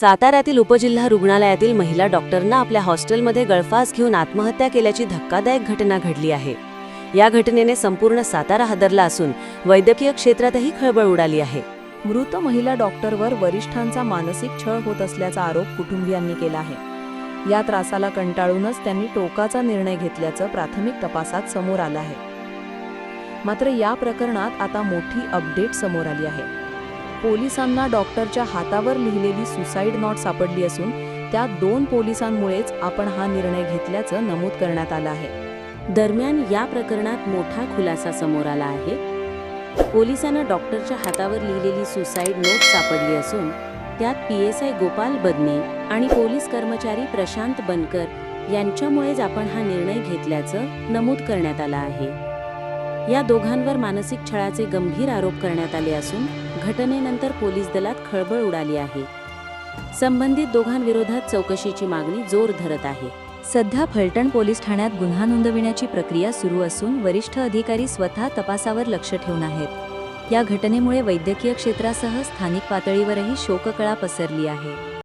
साताऱ्यातील उपजिल्हा रुग्णालयातील महिला डॉक्टरना आपल्या हॉस्टेलमध्ये गळफास घेऊन आत्महत्या केल्याची धक्कादायक घटना घडली आहे. या घटनेने संपूर्ण सातारा हादरला असून वैद्यकीय क्षेत्रातही खळबळ उडाली आहे. मृत महिला डॉक्टरवर वरिष्ठांचा मानसिक छळ होत असल्याचा आरोप कुटुंबियांनी केला आहे. या त्रासाला कंटाळूनच त्यांनी टोकाचा निर्णय घेतल्याचं प्राथमिक तपासात समोर आलं आहे. मात्र या प्रकरणात आता मोठी अपडेट समोर आली आहे. पोलिसांना डॉक्टरच्या हातावर लिहिलेली सुसाईड नोट सापडली असून त्या दोन पोलिसांमुळेच आपण हा निर्णय घेतल्याचं नमूद करण्यात आलं आहे. दरम्यान या प्रकरणात मोठा खुलासा समोर आला आहे. पोलिसांना डॉक्टरच्या हातावर लिहिलेली सुसाईड नोट सापडली असून त्यात P S I Gopal Badne आणि पोलीस कर्मचारी प्रशांत बनकर यांच्यामुळेच आपण हा निर्णय घेतल्याचं नमूद करण्यात आलं आहे. या दोघांवर मानसिक छळाचे गंभीर आरोप करण्यात आले असून घटनेनंतर पोलीस दलात खळबळ उडाली आहे. संबंधित दोघांविरोधात चौकशीची मागणी जोर धरत आहे. सध्या फलटण पोलीस ठाण्यात गुन्हा नोंदविण्याची प्रक्रिया सुरू असून वरिष्ठ अधिकारी स्वतः तपासावर लक्ष ठेवून आहेत. या घटनेमुळे वैद्यकीय क्षेत्रासह स्थानिक पातळीवरही शोककळा पसरली आहे.